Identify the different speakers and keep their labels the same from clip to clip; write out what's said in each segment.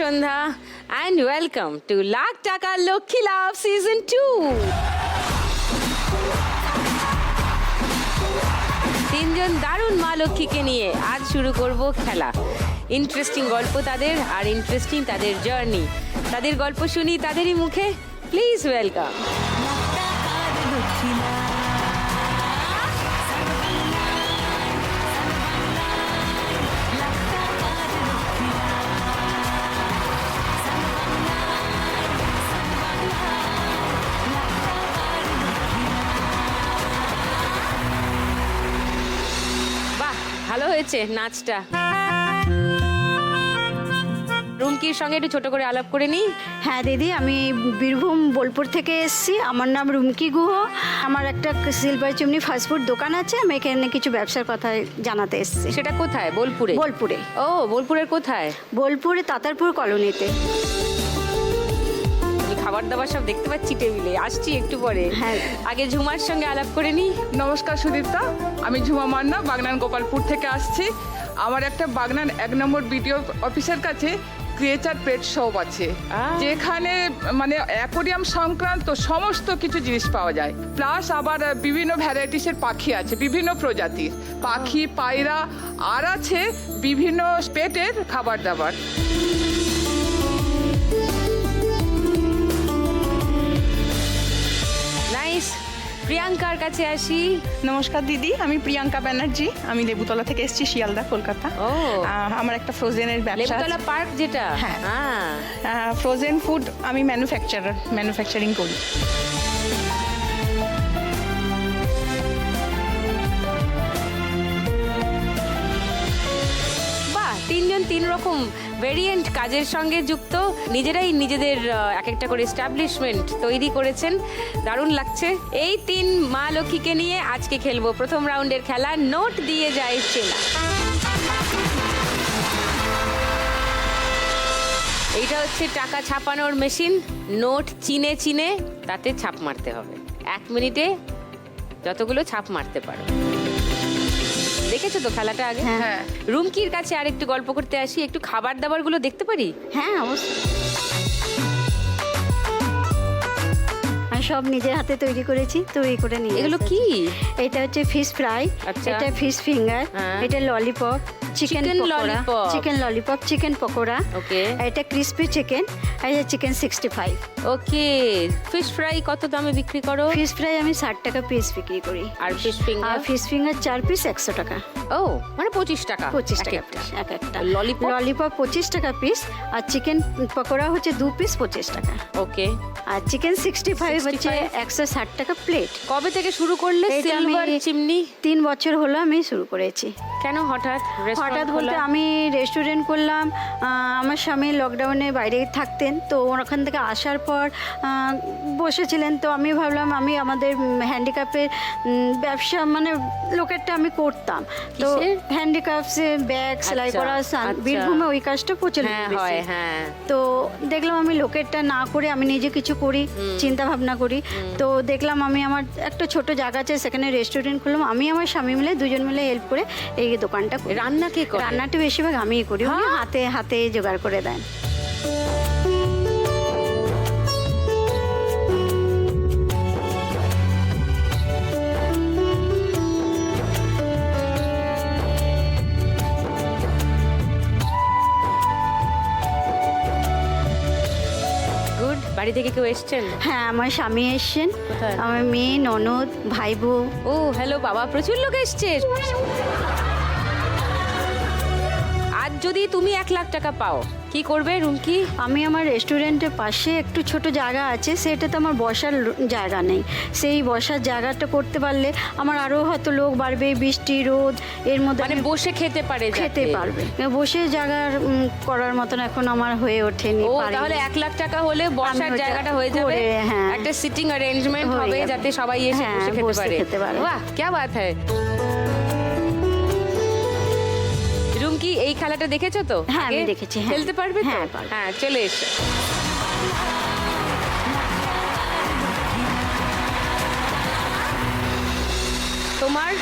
Speaker 1: Sandhya and welcome to Lakh Taka Lakshmi Labh season two তিনজন দারুণ মা লক্ষ্মীকে নিয়ে আজ শুরু করব খেলা। ইন্টারেস্টিং গল্প তাদের আর ইন্টারেস্টিং তাদের জার্নি তাদের গল্প শুনি তাদেরই মুখে। প্লিজ ওয়েলকাম হয়েছে নাচটা? রুমকির সঙ্গে একটু ছোট করে আলাপ করে নিই।
Speaker 2: হ্যাঁ দিদি আমি বীরভূম বোলপুর থেকে এসেছি। আমার নাম রুমকি গুহ। আমার একটা সিলভার চিমনি ফাস্টফুড দোকান আছে। আমি এখানে কিছু ব্যবসার কথা জানাতে এসেছি।
Speaker 1: সেটা কোথায়? বোলপুরে?
Speaker 2: বোলপুরে।
Speaker 1: ও বোলপুরের কোথায়?
Speaker 2: বোলপুরে তাতারপুর কলোনিতে।
Speaker 1: খাবার দাবার সব দেখতে পাচ্ছি টেবিলে। আসছি একটু পরে।
Speaker 2: হ্যাঁ।
Speaker 1: আগে ঝুমার সঙ্গে আলাপ করে নিই
Speaker 3: নমস্কার সুদীপ্তা। আমি ঝুমা মান্না বাগনান গোপালপুর থেকে আসছি। আমার একটা বাগনান এক নম্বর বিডিও অফিসের কাছে ক্রিয়েচার পেট শপ আছে। যেখানে মানে অ্যাকোরিয়াম সংক্রান্ত সমস্ত কিছু জিনিস পাওয়া যায়। প্লাস আবার বিভিন্ন ভ্যারাইটিসের পাখি আছে বিভিন্ন প্রজাতির। পাখি পায়রা আর আছে বিভিন্ন পেটের খাবার দাবার।
Speaker 1: প্রিয়াঙ্কার কাছে আসি।
Speaker 4: নমস্কার দিদি আমি প্রিয়াঙ্কা ব্যানার্জি। আমি লেবুতলা থেকে এসেছি শিয়ালদা কলকাতা।
Speaker 1: ও।
Speaker 4: আমার একটা ফ্রোজেনের ব্যবসা
Speaker 1: লেবুতলা পার্ক যেটা?
Speaker 4: হ্যাঁ। ফ্রোজেন ফুড আমি ম্যানুফ্যাকচারার ম্যানুফ্যাকচারিং করি।
Speaker 1: বাহ তিনজন তিন রকম ভেরিয়েন্ট কাজের সঙ্গে যুক্ত। নিজেরাই নিজেদের এক একটা করে এস্টাবলিশমেন্ট তৈরি করেছেন। দারুণ লাগছে। এই তিন মা লক্ষ্মীকে নিয়ে আজকে খেলব। প্রথম রাউন্ডের খেলা নোট দিয়ে যায় চেনা এইটা হচ্ছে টাকা ছাপানোর মেশিন। নোট চিনে চিনে তাতে ছাপ মারতে হবে। এক মিনিটে যতগুলো ছাপ মারতে পারো। দেখেছ তো খেলাটা আগে
Speaker 3: হ্যাঁ
Speaker 1: রুমকির কাছে আর একটু গল্প করতে আসি একটু খাবার দাবারগুলো দেখতে পারি
Speaker 2: হ্যাঁ অবশ্যই আমি সব নিজের হাতে তৈরি করেছি তৈরি করে নিয়ে
Speaker 1: এগুলো
Speaker 2: এসেছি।
Speaker 1: কি
Speaker 2: এটা হচ্ছে ফিশ ফ্রাই
Speaker 1: আচ্ছা।
Speaker 2: এটা ফিশ ফিঙ্গার
Speaker 1: হ্যাঁ।
Speaker 2: এটা lollipop chicken
Speaker 1: Chicken
Speaker 2: pakora
Speaker 1: lollipop।
Speaker 2: Chicken lollipop chicken pakora
Speaker 1: Okay.
Speaker 2: এটা ক্রিসপি চিকেন আর এটা chicken sixty five
Speaker 1: okay fish fry কত দামে বিক্রি করো?
Speaker 2: ফিশ ফ্রাই আমি ষাট টাকা পিস বিক্রি করি।
Speaker 1: আর ফিশ
Speaker 2: আর
Speaker 1: ফিঙ্গার
Speaker 2: ফিশ ফিঙ্গার চার পিস একশো টাকা।
Speaker 1: ও মানে পঁচিশ টাকা।
Speaker 2: পঁচিশ
Speaker 1: এক
Speaker 2: টাকা
Speaker 1: একটা।
Speaker 2: এক একটা।
Speaker 1: ললিপপ
Speaker 2: ললিপপ পঁচিশ টাকা পিস আর চিকেন পকোড়া হচ্ছে দু পিস পঁচিশ টাকা।
Speaker 1: ওকে
Speaker 2: আর চিকেন সিক্সটি ফাইভ হচ্ছে
Speaker 1: 65
Speaker 2: একশো ষাট টাকা প্লেট
Speaker 1: কবে থেকে শুরু করলে
Speaker 2: আমি-
Speaker 1: সিলভার চিমনি
Speaker 2: তিন বছর হলো আমি শুরু করেছি।
Speaker 1: কেন হঠাৎ
Speaker 2: হঠাৎ বলতে আমি রেস্টুরেন্ট করলাম আমার স্বামী লকডাউনে বাইরে থাকতেন তো ওখান থেকে আসার পর বসেছিলেন তো আমি ভাবলাম আমি আমাদের হ্যান্ডিক্যাপের ব্যবসা মানে লোকেরটা আমি করতাম। তো? হ্যান্ডিক্যাপসে ব্যাগ সেলাই
Speaker 1: আচ্ছা,
Speaker 2: করা
Speaker 1: আচ্ছা।
Speaker 2: বীরভূমে ওই কাজটা প্রচলিত
Speaker 1: হ্যাঁ হয় হ্যাঁ।
Speaker 2: তো দেখলাম আমি লোকেরটা না করে আমি নিজে কিছু করি চিন্তা ভাবনা করি। তো দেখলাম আমি আমার একটা ছোট জায়গা আছে সেখানে রেস্টুরেন্ট খুললাম আমি আমার স্বামী মিলে দুজন মিলে হেল্প করে এই দোকানটা
Speaker 1: রান্না কে করে?
Speaker 2: রান্নাটা বেশিরভাগ আমিই করি উনি
Speaker 1: হ্যাঁ?
Speaker 2: হাতে হাতে জোগাড় করে দেন।
Speaker 1: গুড বাড়ি থেকে কেউ এসছেন?
Speaker 2: হ্যাঁ আমার স্বামী এসছেন। আমার মেয়ে ননদ ভাই বউ
Speaker 1: ও হ্যালো বাবা প্রচুর লোক এসছে। যদি তুমি এক লাখ টাকা পাও কি করবে রুমকি?
Speaker 2: আমি আমার রেস্টুরেন্টের পাশে একটু ছোট জায়গা আছে সেটাতে আমার বসার জায়গা নেই। সেই বসার জায়গাটা করতে পারলে আমার আরও হয়তো লোক বাড়বে বৃষ্টি রোদ এর মধ্যে
Speaker 1: মানে বসে খেতে পারে
Speaker 2: খেতে পারবে। বসে জায়গার করার মতন এখন আমার হয়ে ওঠেনি
Speaker 1: তাহলে এক লাখ টাকা হলে বসার জায়গাটা হয়ে যাবে।
Speaker 2: হ্যাঁ।
Speaker 1: একটা সিটিং অ্যারেঞ্জমেন্ট হবে যাতে সবাই এসে বসে হ্যাঁ,
Speaker 2: খেতে পারে।
Speaker 1: বাহ কে বাত হ্যায়। রুমকি এই খেলাটা দেখেছ তো
Speaker 2: হ্যাঁ, আমি
Speaker 1: আগে?
Speaker 2: দেখেছি, হ্যাঁ।
Speaker 1: খেলতে পারবে তো
Speaker 2: হ্যাঁ, পারব।
Speaker 1: হ্যাঁ চলে এসো তোমার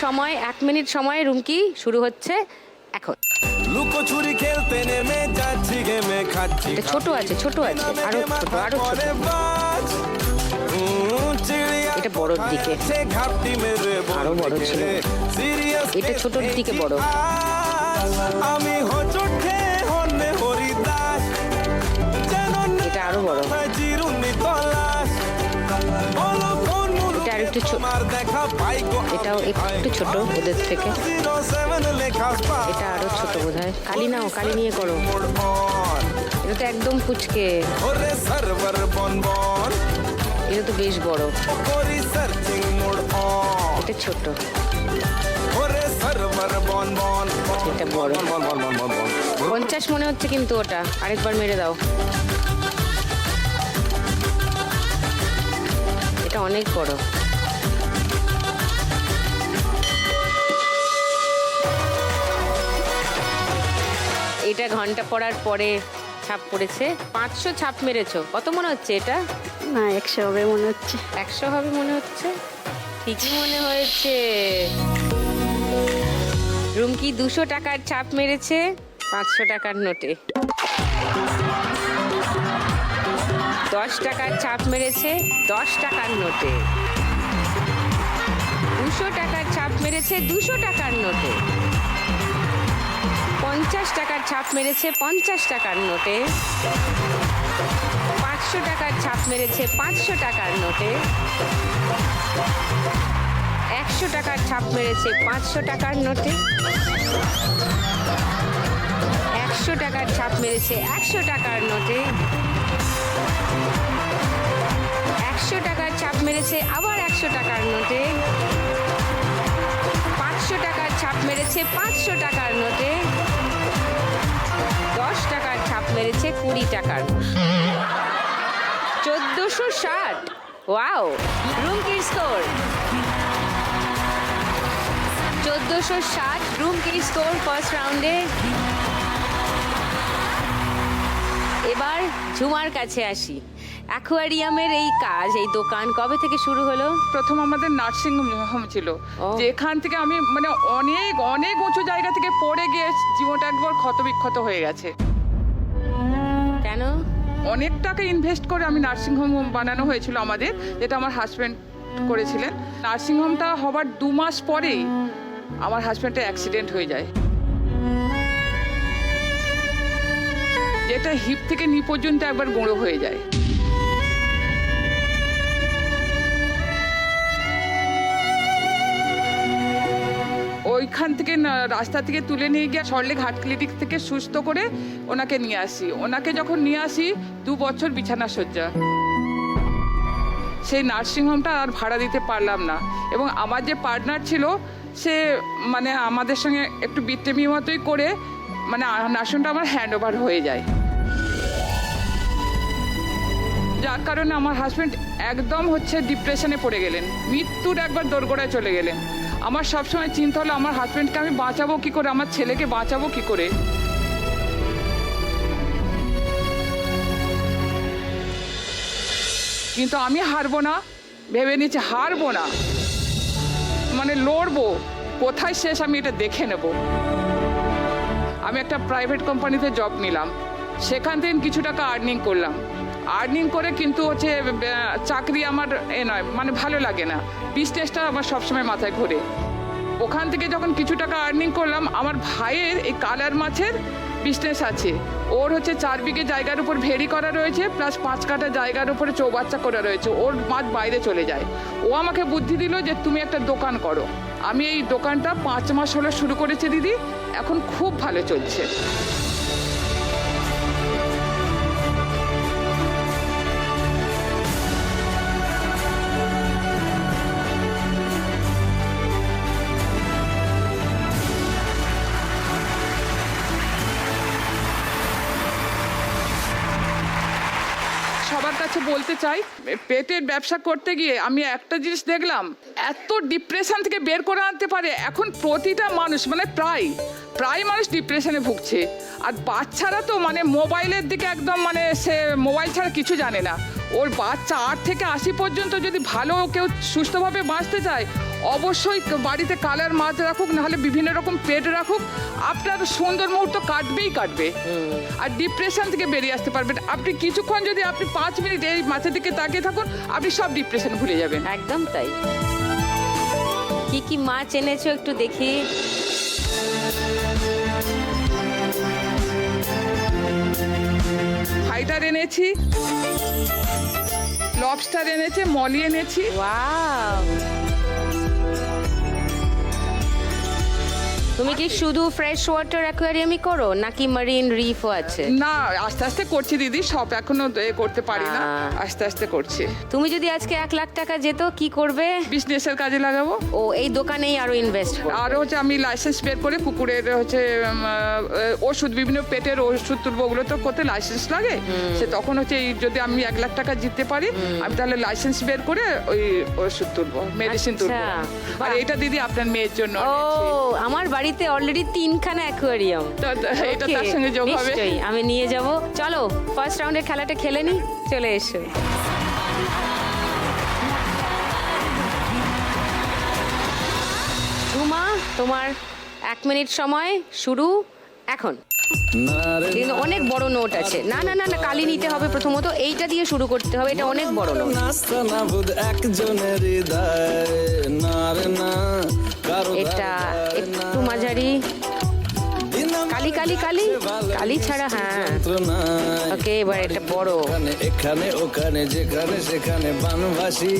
Speaker 1: সময় এক মিনিট সময় রুমকি শুরু হচ্ছে এখন
Speaker 5: লুকো লুকোচুরি খেলতে নেমে যাচ্ছি গেমে খাচ্ছি
Speaker 1: এটা ছোট আছে ছোট আছে আরও ছোট আরও ছোট এটা বড়র দিকে। আরও বড় ছিল। এটা ছোটর দিকে বড়।
Speaker 5: আমি হোঁচট খেয়ে হন্যে হরিদাস। যেন
Speaker 1: এটা আরও বড়।
Speaker 5: চিরুনি তলাশ।
Speaker 1: এটা আরেকটু ছো-
Speaker 5: তোমার দেখা পাই গো
Speaker 1: এটাও একটু ছোট ওদের থেকে। এটা আরও ছোট বোধ হয় কালি নাও কালি নিয়ে করো। এটা তো একদম
Speaker 5: বন
Speaker 1: এটা তো বেশ বড়। এটা ছোট। এটা বড়। পঞ্চাশ মনে হচ্ছে কিন্তু ওটা। আরেকবার মেরে দাও। এটা অনেক বড়। এটা ঘণ্টা পড়ার পরে ছাপ পড়েছে। পাঁচশো ছাপ মেরেছো। কত মনে হচ্ছে এটা?
Speaker 2: না একশো হবে মনে হচ্ছে।
Speaker 1: একশো হবে মনে হচ্ছে? ঠিকই মনে হয়েছে। রুমকি দুশো টাকার ছাপ মেরেছে, পাঁচশো টাকার নোটে। দশ টাকার ছাপ মেরেছে, দশ টাকার নোটে। দুশো টাকার ছাপ মেরেছে, দুশো টাকার নোটে। পঞ্চাশ টাকার ছাপ মেরেছে, পঞ্চাশ টাকার নোটে। পাঁচশো টাকার ছাপ মেরেছে, পাঁচশো টাকার নোটে। একশো টাকার ছাপ মেরেছে, পাঁচশো টাকার নোটে। একশো টাকার ছাপ মেরেছে, একশো টাকার নোটে। একশো টাকার ছাপ মেরেছে, আবার একশো টাকার নোটে। পাঁচশো টাকার ছাপ মেরেছে, পাঁচশো টাকার নোটে। দশ টাকার ছাপ মেরেছে, কুড়ি টাকার চোদ্দোশো ষাট, ওয়াও রুমকির স্কোর? চোদ্দোশো ষাট রুমকির স্কোর ফার্স্ট রাউন্ডে এবার ঝুমার কাছে আসি। অ্যাকোয়ারিয়ামের এই কাজ এই দোকান কবে থেকে শুরু হলো?
Speaker 3: প্রথম আমাদের নার্সিং হোম ছিল। যেখান থেকে আমি মানে অনেক অনেক উঁচু জায়গা থেকে পড়ে গিয়ে জীবনটা একবার ক্ষতবিক্ষত হয়ে গেছে।
Speaker 1: কেন?
Speaker 3: অনেক টাকা ইনভেস্ট করে আমি নার্সিং হোম বানানো হয়েছিল আমাদের যেটা আমার হাজব্যান্ড করেছিলেন। নার্সিং হোমটা হবার দু মাস পরেই আমার হাজব্যান্ডের অ্যাক্সিডেন্ট হয়ে যায়। যেটা হিপ থেকে নি পর্যন্ত একবার গুঁড়ো হয়ে যায়। ওইখান থেকে রাস্তা থেকে তুলে নিয়ে গিয়ে সরলেক হাট ক্লিনিক থেকে সুস্থ করে ওনাকে নিয়ে আসি। ওনাকে যখন নিয়ে আসি, দু বছর বিছানা সজ্জা সেই নার্সিংহোমটা আর ভাড়া দিতে পারলাম না। এবং আমার যে পার্টনার ছিল সে মানে আমাদের সঙ্গে একটু বিট্টেমি মতোই করে মানে নার্সিংটা আমার হ্যান্ড ওভার হয়ে যায়। যার কারণে আমার হাজব্যান্ড একদম হচ্ছে ডিপ্রেশনে পড়ে গেলেন। মৃত্যুর একবার দোরগোড়ায় চলে গেলেন। আমার সবসময় চিন্তা হলো, আমার হাজব্যান্ডকে আমি বাঁচাবো কি করে? আমার ছেলেকে বাঁচাবো কি করে? কিন্তু আমি হারবো না, ভেবে নিচ্ছি হারবো না। মানে লড়বো? কোথায় শেষ আমি এটা দেখে নেব। আমি একটা প্রাইভেট কোম্পানিতে জব নিলাম। সেখান থেকে কিছু টাকা আর্নিং করলাম। আর্নিং করে কিন্তু হচ্ছে চাকরি আমার এ নয় মানে ভালো লাগে না। বিজনেসটা আমার সবসময় মাথায় ঘোরে। ওখান থেকে যখন কিছু টাকা আর্নিং করলাম, আমার ভাইয়ের এই কালার মাছের বিজনেস আছে। ওর হচ্ছে চার বিঘে জায়গার উপর ভেরি করা রয়েছে প্লাস পাঁচ কাটা জায়গার উপরে চৌবাচ্চা করা রয়েছে। ওর মাছ বাইরে চলে যায়। ও আমাকে বুদ্ধি দিল যে তুমি একটা দোকান করো। আমি এই দোকানটা পাঁচ মাস হলো শুরু করেছি দিদি, এখন খুব ভালো চলছে। চাই পেটের ব্যবসা করতে গিয়ে আমি একটা জিনিস দেখলাম, এত ডিপ্রেশন থেকে বের করে আনতে পারে। এখন প্রতিটা মানুষ মানে প্রায় প্রায় মানুষ ডিপ্রেশনে ভুগছে। আর বাচ্চারা তো মানে মোবাইলের দিকে একদম মানে সে মোবাইল ছাড়া কিছু জানে না। ওর বাচ্চা আট থেকে আশি পর্যন্ত যদি ভালো কেউ সুস্থভাবে বাঁচতে চায় অবশ্যই বাড়িতে কালার মাছ রাখুক নাহলে বিভিন্ন রকম পেট রাখুক। আপনার সুন্দর মুহূর্ত কাটবেই কাটবে। আর ডিপ্রেশন থেকে বেরিয়ে আসতে পারবেন। আপনি কিছুক্ষণ যদি আপনি পাঁচ মিনিট এই মাছের দিকে তাকিয়ে থাকুন আপনি সব ডিপ্রেশন ভুলে যাবেন।
Speaker 1: একদম তাই। কি কি মাছ এনেছো একটু দেখি।
Speaker 3: ফাইটার এনেছি। লবস্টার এনেছে মলি এনেছি।
Speaker 1: ওয়াও তুমি কি শুধু ফ্রেশ ওয়াটার অ্যাকোয়ারিয়ামই করো নাকি মারিন রিফও আছে?
Speaker 3: না আস্তে আস্তে করছি দিদি সব এখনও এ করতে পারি না। আস্তে আস্তে করছি।
Speaker 1: তুমি যদি আজকে এক লাখ টাকা যেত কি করবে?
Speaker 3: বিজনেসের কাজে লাগাবো?
Speaker 1: ও এই দোকানেই আরও ইনভেস্ট করবে।
Speaker 3: আরও হচ্ছে আমি লাইসেন্স বের করে কুকুরের হচ্ছে ওষুধ বিভিন্ন পেটের ওষুধ তুলবো ওগুলো তো করতে লাইসেন্স লাগে। সে তখন হচ্ছে এই যদি আমি এক লাখ টাকা জিততে পারি আমি তাহলে লাইসেন্স বের করে ওই ওষুধ তুলবো মেডিসিন তুলবো।
Speaker 1: আচ্ছা,
Speaker 3: আর এটা দিদি আপনার মেয়ের জন্য
Speaker 1: ও। আমার বাড়িতে অলরেডি তিনখানা অ্যাকোয়ারিয়াম
Speaker 3: এটা তার সঙ্গে যোগ হবে।
Speaker 1: নিশ্চয়ই আমি নিয়ে যাব। চলো ফার্স্ট রাউন্ডের খেলাটা খেলে নি চলে এসো। তোমার এক মিনিট সময় শুরু এখন। কিন্তু অনেক বড় নোট আছে। না না না না কালি নিতে হবে প্রথমত। এইটা দিয়ে শুরু করতে হবে এটা অনেক বড় নোট এটা একটু মাঝারি। কালি কালি কালি? কালি ছাড়া হ্যাঁ। ওকে এবার এটা বড়।
Speaker 5: এখানে ওখানে যেখানে সেখানে বানবাসী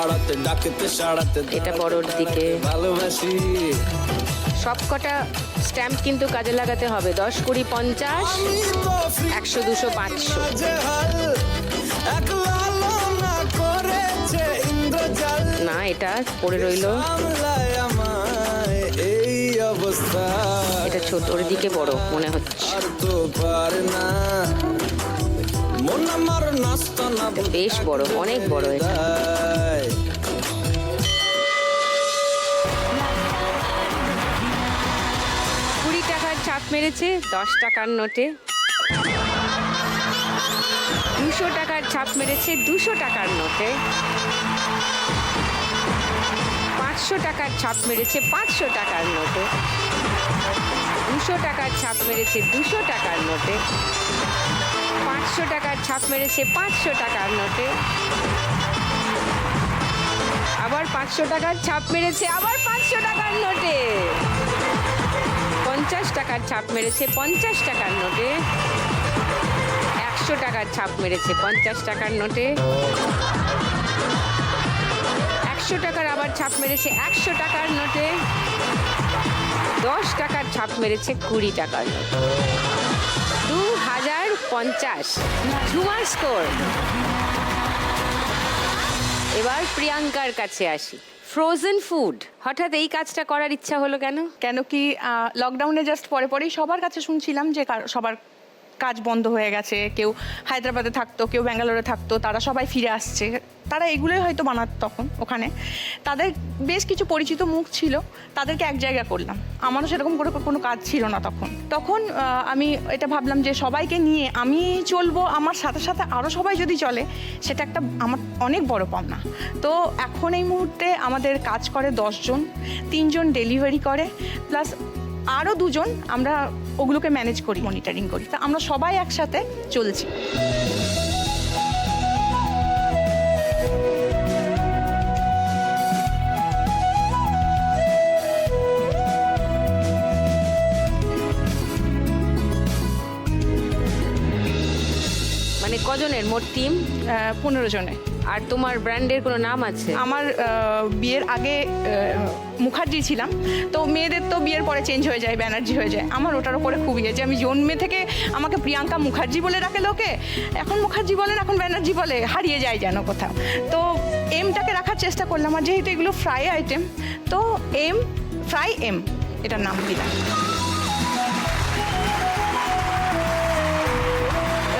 Speaker 5: পাড়াতে ডাকেতে সাড়াতে
Speaker 1: এটা বড়র দিকে।
Speaker 5: ভালোবাসি।
Speaker 1: সবকটা স্ট্যাম্প কিন্তু কাজে লাগাতে হবে। দশ কুড়ি পঞ্চাশ একশো দুশো পাঁচশো। না এটা পড়ে রইল।
Speaker 5: এই অবস্থা।
Speaker 1: এটা ছোট ওর দিকে বড় মনে হচ্ছে। বেশ বড়, অনেক বড় এটা। টাকার ছাপ মেরেছে দশ টাকার নোটে। দুশো টাকার ছাপ মেরেছে দুশো টাকার নোটে। পাঁচশো টাকার ছাপ মেরেছে পাঁচশো টাকার নোটে। দুশো টাকার ছাপ মেরেছে দুশো টাকার নোটে। পাঁচশো টাকার ছাপ মেরেছে পাঁচশো টাকার নোটে। আবার পাঁচশো টাকার ছাপ মেরেছে আবার পাঁচশো টাকার নোটে। পঞ্চাশ টাকার ছাপ মেরেছে, পঞ্চাশ টাকার নোটে। একশো টাকার ছাপ মেরেছে, পঞ্চাশ টাকার নোটে। একশো টাকার আবার ছাপ মেরেছে, একশো টাকার নোটে। দশ টাকার ছাপ মেরেছে, কুড়ি টাকার দু হাজার পঞ্চাশ। ঝুমার স্কোর এবার প্রিয়াঙ্কার কাছে আসি। ফ্রোজেন ফুড হঠাৎ এই কাজটা করার ইচ্ছা হলো কেন?
Speaker 4: কেন কি লকডাউনে জাস্ট পরে পরেই সবার কাছে শুনছিলাম যে সবার কাজ বন্ধ হয়ে গেছে, কেউ হায়দ্রাবাদে থাকতো, কেউ ব্যাঙ্গালোরে থাকতো, তারা সবাই ফিরে আসছে। তারা এগুলোই হয়তো বানাত তখন ওখানে। তাদের বেশ কিছু পরিচিত মুখ ছিল, তাদেরকে এক জায়গা করলাম। আমারও সেরকম করে কোনো কাজ ছিল না তখন। তখন আমি এটা ভাবলাম যে সবাইকে নিয়ে আমি চলবো, আমার সাথে সাথে আরও সবাই যদি চলে, সেটা একটা আমার অনেক বড় পাওনা। তো এখন এই মুহূর্তে আমাদের কাজ করে দশজন, তিনজন ডেলিভারি করে প্লাস আরও দুজন আমরা ওগুলোকে ম্যানেজ করি মনিটরিং করি। তা আমরা সবাই একসাথে চলছি।
Speaker 1: মানে কজনের? মোট টিম
Speaker 4: পনেরো জনে
Speaker 1: আর তোমার ব্র্যান্ডের কোনো নাম আছে?
Speaker 4: আমার বিয়ের আগে মুখার্জি ছিলাম, তো মেয়েদের তো বিয়ের পরে চেঞ্জ হয়ে যায় ব্যানার্জি হয়ে যায়। আমার ওটার উপরে খুব ইয়ে যে আমি জন্মে থেকে আমাকে প্রিয়াঙ্কা মুখার্জি বলে রাখে লোকে, এখন মুখার্জি বলেন, এখন ব্যানার্জি বলে, হারিয়ে যায় যেন কোথাও। তো এমটাকে রাখার চেষ্টা করলাম, আর যেহেতু এগুলো ফ্রাই আইটেম তো এম ফ্রাই এম এটার নাম দিলাম।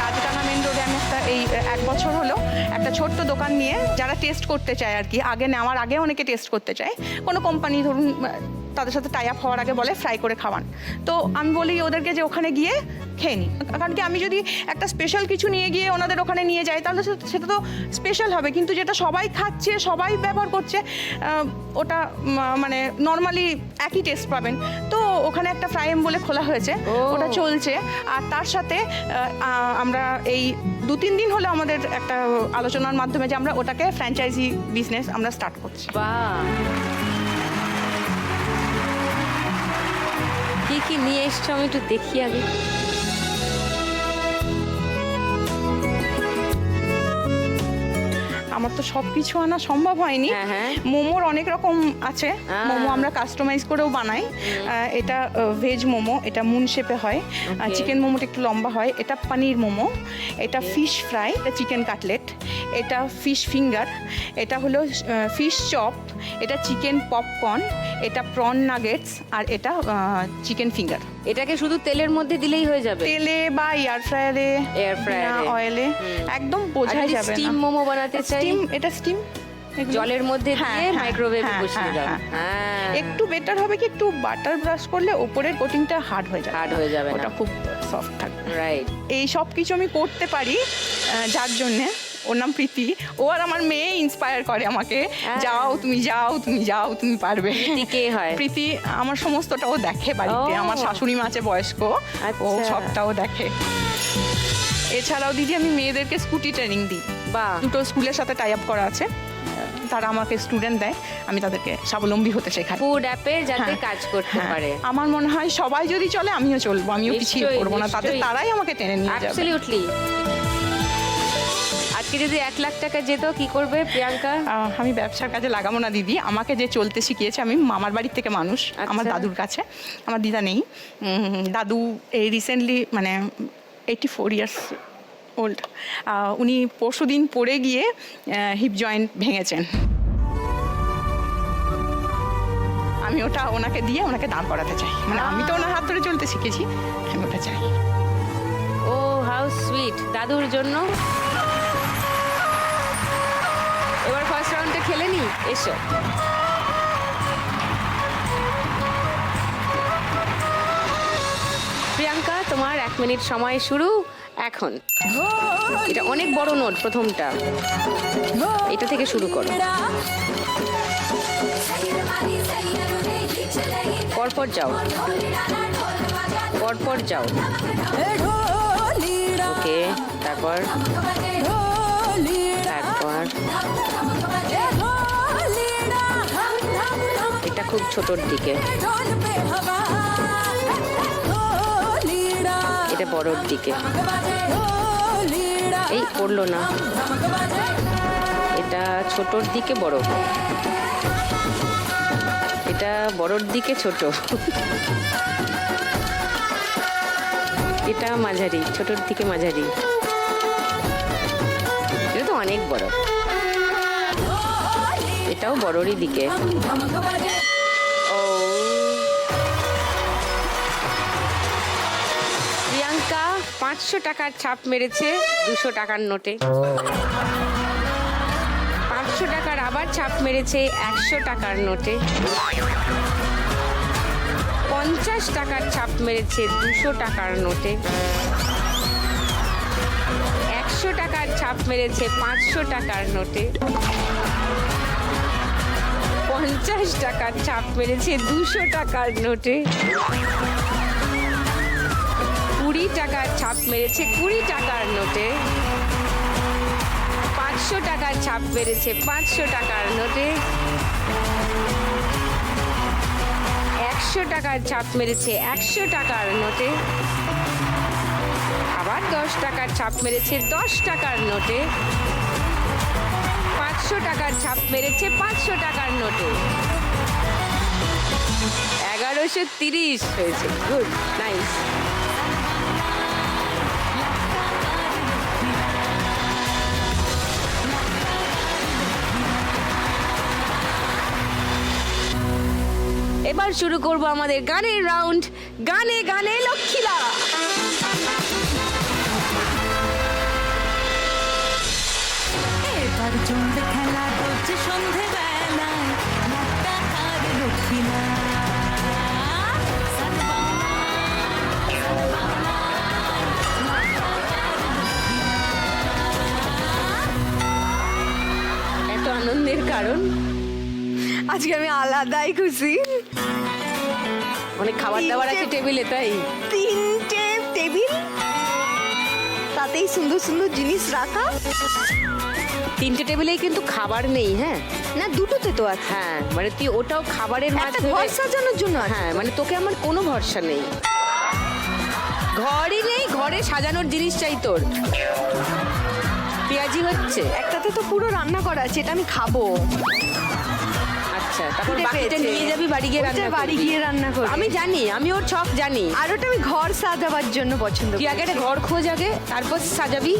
Speaker 4: রাজকানা মেন রোডে আমি একটা এই, এক বছর হলো একটা ছোট্ট দোকান নিয়ে যারা টেস্ট করতে চায় আর কি, আগে নেওয়ার আগে অনেকে টেস্ট করতে চায়। কোনো কোম্পানি ধরুন তাদের সাথে টাই আপ হওয়ার আগে বলে ফ্রাই করে খাওয়ান। তো আমি বলি ওদেরকে যে ওখানে গিয়ে খেয়ে নিই কারণ কি আমি যদি একটা স্পেশাল কিছু নিয়ে গিয়ে ওনাদের ওখানে নিয়ে যাই তাহলে সেটা তো স্পেশাল হবে। কিন্তু যেটা সবাই খাচ্ছে সবাই ব্যবহার করছে ওটা মানে নর্মালি একই টেস্ট পাবেন। তো ওখানে একটা ফ্রাইম বলে খোলা হয়েছে। ওটা চলছে। আর তার সাথে আমরা এই দু তিন দিন হলো আমাদের একটা আলোচনার মাধ্যমে যে আমরা ওটাকে ফ্র্যাঞ্চাইজি বিজনেস আমরা স্টার্ট করছি।
Speaker 1: বাহ। নিয়ে এসছো? আমি একটু দেখি আগে।
Speaker 4: আমার তো সব কিছু আনা সম্ভব হয়নি।
Speaker 1: হ্যাঁ, হ্যাঁ।
Speaker 4: মোমোর অনেক রকম আছে। মোমো আমরা কাস্টমাইজ করেও বানাই। এটা ভেজ মোমো এটা মুন শেপে হয়। চিকেন মোমোটা একটু লম্বা হয়। এটা পানির মোমো এটা ফিশ ফ্রাই এটা চিকেন কাটলেট এটা ফিশ ফিঙ্গার এটা হলো ফিশ চপ এটা চিকেন পপকর্ন এটা প্রন নাগেটস আর এটা চিকেন ফিঙ্গার
Speaker 1: এটাকে শুধু তেলের মধ্যে দিলেই হয়ে যাবে।
Speaker 4: তেলে বা এয়ার ফ্রায়ারে
Speaker 1: এয়ার এ।
Speaker 4: অয়েলে একদম বোঝাই যাবে না।
Speaker 1: স্টিম মোমো বানাতে চাই?
Speaker 4: স্টিম এটা স্টিম
Speaker 1: জলের মধ্যে
Speaker 4: হ্যাঁ,
Speaker 1: দিয়ে
Speaker 4: হ্যাঁ,
Speaker 1: মাইক্রোওয়েভে
Speaker 4: হ্যাঁ,
Speaker 1: বসিয়ে দাও।
Speaker 4: হ্যাঁ,
Speaker 1: হ্যাঁ।
Speaker 4: একটু বেটার হবে কি একটু বাটার ব্রাশ করলে ওপরের কোটিংটা হার্ড হয়ে যাবে
Speaker 1: হার্ড হয়ে যাবে।
Speaker 4: ওটা খুব সফট থাকবে।
Speaker 1: রাইট
Speaker 4: এই সব কিছু আমি করতে পারি যার জন্যে ওর নাম প্রীতি। ও আর আমার মেয়ে ইন্সপায়ার করে আমাকে।
Speaker 1: হ্যাঁ।
Speaker 4: যাও তুমি যাও তুমি যাও তুমি পারবে।
Speaker 1: কে হয়?
Speaker 4: প্রীতি আমার সমস্তটা ও দেখে বাড়িতে। আমার শাশুড়ি মা আছে বয়স্ক। ও
Speaker 1: আচ্ছা।
Speaker 4: সবটাও দেখে। এছাড়াও দিদি আমি মেয়েদেরকে স্কুটি ট্রেনিং দিই।
Speaker 1: বা
Speaker 4: দুটো স্কুলের সাথে টাই আপ করা আছে। তারা আমাকে স্টুডেন্ট দেয়। আমি তাদেরকে স্বাবলম্বী হতে শেখাই।
Speaker 1: ফুড অ্যাপে যাতে
Speaker 4: হ্যাঁ,
Speaker 1: কাজ করতে
Speaker 4: হ্যাঁ।
Speaker 1: পারে।
Speaker 4: আমার মনে হয় সবাই যদি চলে আমিও চলবো আমিও পিছিয়ে পড়ব না। তাদের তারাই আমাকে টেনে নিয়ে যাবে।
Speaker 1: আজকে যদি এক লাখ টাকা যেত কি করবে প্রিয়াঙ্কা?
Speaker 4: আমি ব্যবসার কাজে লাগাবো না দিদি। আমাকে যে চলতে শিখিয়েছে আমি মামার বাড়ির থেকে মানুষ আমার
Speaker 1: আচ্ছা।
Speaker 4: দাদুর কাছে। আমার দিদা নেই। দাদু এই রিসেন্টলি মানে এইটি ফোর ইয়ার্স ওল্ড উনি পরশু দিন পড়ে গিয়ে হিপ জয়েন্ট ভেঙেছেন। আমি ওটা ওনাকে দিয়ে ওনাকে দাঁড় করাতে চাই। মানে আমি তো ওনার হাত ধরে চলতে শিখেছি আমি ওটা চাই।
Speaker 1: ও হাউ সুইট দাদুর জন্য। খেলে নি এসো। প্রিয়াঙ্কা, তোমার এক মিনিট সময় শুরু, এখন। এটা অনেক বড় নোট প্রথমটা। এটা থেকে শুরু করো। পরপর যাও। পরপর যাও। ওকে, তারপর। তারপর। খুব ছোটর দিকে। এটা বড়র দিকে। এই পড়ল না। এটা ছোটর দিকে বড়। এটা বড়র দিকে ছোট। এটা মাঝারি, ছোটর দিকে মাঝারি। এটা তো অনেক বড়। এটাও বড়রই দিকে। পাঁচশো টাকার ছাপ মেরেছে দুশো টাকার নোটে। পাঁচশো টাকার আবার ছাপ মেরেছে একশো টাকার নোটে। পঞ্চাশ টাকার ছাপ মেরেছে দুশো টাকার নোটে। একশো টাকার ছাপ মেরেছে পাঁচশো টাকার নোটে। পঞ্চাশ টাকার ছাপ মেরেছে দুশো টাকার নোটে। কুড়ি টাকার ছাপ মেরেছে, কুড়ি টাকার নোটে। পাঁচশো টাকার ছাপ মেরেছে, পাঁচশো টাকার নোটে। একশো টাকার ছাপ মেরেছে, একশো টাকার নোটে। আবার দশ টাকার ছাপ মেরেছে, দশ টাকার নোটে। পাঁচশো টাকার ছাপ মেরেছে, পাঁচশো টাকার নোটে। এগারোশো তিরিশ হয়েছে। গুড নাইস এবার শুরু করব আমাদের গানের রাউন্ড গানে গানে
Speaker 6: লক্ষ্মীদা আনন্দের
Speaker 1: কারণ।
Speaker 7: আজকে আমি আলাদাই খুশি।
Speaker 1: অনেক খাবার দাবার আছে টেবিলে তাই?
Speaker 7: তিনটে টেবিল? তাতেই সুন্দর সুন্দর জিনিস রাখা।
Speaker 1: তিনটে টেবিলেই কিন্তু খাবার নেই হ্যাঁ?
Speaker 7: না দুটোতে তো আছে।
Speaker 1: হ্যাঁ মানে তুই ওটাও খাবারের
Speaker 7: একটা
Speaker 1: ভেবে-
Speaker 7: ঘর সাজানোর জন্য আছে।
Speaker 1: হ্যাঁ মানে তোকে আমার কোনো ভরসা নেই। ঘরই নেই ঘরে সাজানোর জিনিস চাই তোর। পেঁয়াজি হচ্ছে।
Speaker 7: একটাতে তো পুরো রান্না করা আছে এটা আমি খাব।
Speaker 1: আচ্ছা তারপর বাকিটা নিয়ে যাবি বাড়ি গিয়ে রান্না
Speaker 7: বাড়ি গিয়ে রান্না করবি।
Speaker 1: আমি জানি আমি ওর ছক জানি।
Speaker 7: আর ওটা আমি ঘর সাজাবার জন্য পছন্দ
Speaker 1: তুই আগে একটা ঘর খোঁজ আগে তারপর সাজাবি।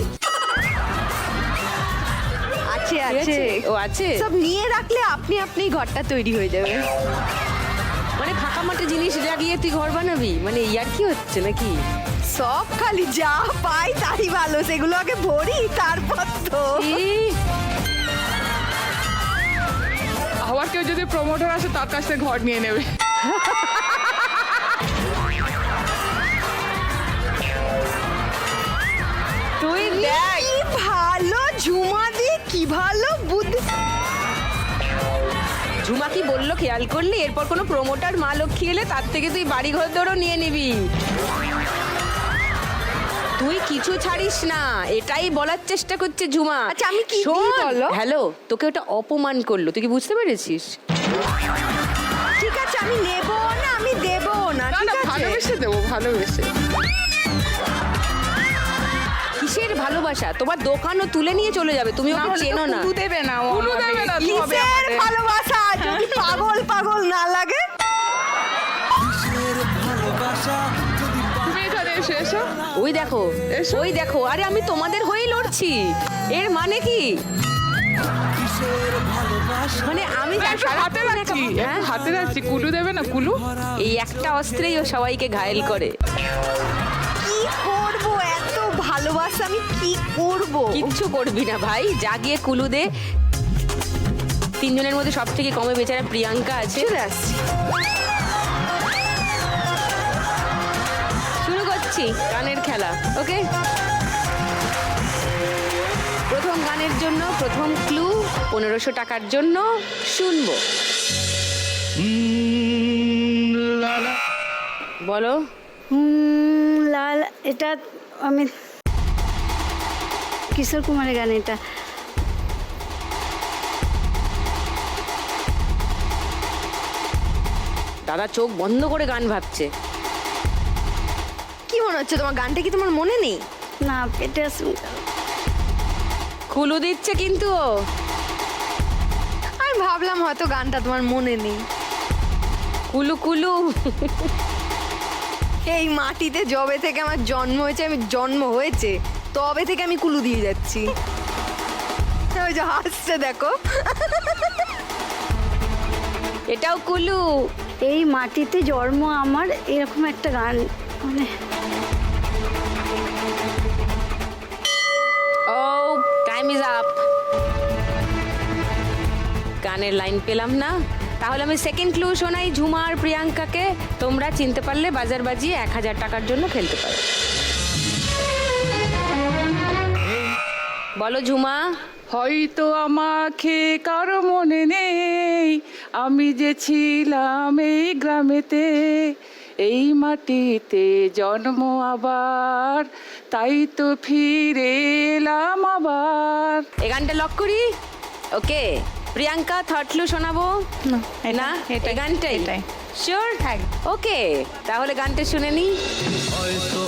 Speaker 7: আছে আছে?
Speaker 1: ও আছে?
Speaker 7: সব নিয়ে রাখলে আপনি আপনি ঘরটা তৈরি হয়ে যাবে।
Speaker 1: মানে ফাঁকা মাঠে জিনিস লাগিয়ে তুই ঘর বানাবি? মানে ইয়ার কি হচ্ছে নাকি?
Speaker 7: সব খালি যা পাই তাই ভালো সেগুলো আগে ভরি তারপর তো।
Speaker 3: আবার কেউ যদি প্রমোটার আসে তার কাছ থেকে ঘর নিয়ে নেবে।
Speaker 1: তুই দেখ।
Speaker 7: ভালো ঝুমা দি কি ভালো বুদ্ধি।
Speaker 1: ঝুমা কি বলল খেয়াল করলি? এরপর কোনো প্রমোটার মা লক্ষ্মী এলে তার থেকে তুই বাড়ি ঘর দৌড়ও নিয়ে নিবি। তুই কিছু ছাড়িস না এটাই বলার চেষ্টা করছে ঝুমা।
Speaker 7: আচ্ছা, আমি কি বলো?
Speaker 1: হ্যালো তোকে ওটা অপমান করল তুই কি বুঝতে পেরেছিস?
Speaker 7: ঠিক আছে আমি নেব না আমি দেব না
Speaker 3: না
Speaker 7: ঠিক
Speaker 3: না
Speaker 7: আছে?
Speaker 3: ভালোবেসে দেবো ভালোবেসে।
Speaker 1: কিসের ভালোবাসা? তোমার দোকানও তুলে নিয়ে চলে যাবে তুমি ওকে চেনো না।
Speaker 4: দেবে না
Speaker 3: দেবে না
Speaker 7: কিসের ভালোবাসা? যদি পাগল পাগল না লাগে
Speaker 1: ওই দেখো ওই দেখো আরে আমি তোমাদের হয়েই লড়ছি। এর মানে কি? মানে আমি
Speaker 3: হাতে রাখছি।
Speaker 1: হ্যাঁ?
Speaker 3: একটু হাতে রাখছি কুলু দেবে না কুলু?
Speaker 1: এই একটা অস্ত্রেই ও সবাইকে ঘায়েল করে।
Speaker 7: কি করব? এত ভালোবাসা আমি কি করব?
Speaker 1: কিচ্ছু করবি না ভাই যা গিয়ে কুলু দে। তিনজনের মধ্যে সব থেকে কমে বেচারা প্রিয়াঙ্কা আছে।
Speaker 7: চলে আসছি।
Speaker 1: করছি গানের খেলা ওকে? প্রথম গানের জন্য প্রথম ক্লু পনেরোশো টাকার জন্য শুনব। বলো।
Speaker 2: লাল এটা আমি কিশোর কুমারের গান এটা।
Speaker 1: দাদা চোখ বন্ধ করে গান ভাবছে।
Speaker 7: মনে হচ্ছে? তোমার গানটা কি তোমার মনে নেই?
Speaker 2: না এটা শুন-
Speaker 1: কুলু দিচ্ছে কিন্তু ও।
Speaker 7: আমি ভাবলাম হয়তো গানটা তোমার মনে নেই।
Speaker 1: কুলু কুলু
Speaker 7: এই মাটিতে জবে থেকে আমার জন্ম হয়েছে আমি জন্ম হয়েছে তবে থেকে আমি কুলু দিয়ে যাচ্ছি। ওই যে হাসছে দেখো।
Speaker 1: এটাও কুলু।
Speaker 2: এই মাটিতে জন্ম আমার এরকম একটা গান মানে
Speaker 1: ইজ আপ। গানের লাইন পেলাম না। তাহলে আমি সেকেন্ড ক্লু শোনাই ঝুমা আর প্রিয়াঙ্কাকে। তোমরা চিনতে পারলে বাজার বাজিয়ে এক হাজার টাকার জন্য খেলতে পারো। বলো ঝুমা।
Speaker 3: হয়তো আমাকে কারও মনে নেই। আমি যে ছিলাম এই গ্রামেতে, এই মাটিতে জন্ম আবার। তাই তো ফিরে এলাম আবার।
Speaker 1: এই গানটা লক করি? ওকে প্রিয়াঙ্কা থার্ড ক্লু শোনাবো? না
Speaker 4: এটা
Speaker 1: গানটা গানটাই?
Speaker 4: এটাই।
Speaker 1: শিওর
Speaker 4: হ্যাঁ।
Speaker 1: ওকে তাহলে গানটা শুনে নি
Speaker 5: হয়তো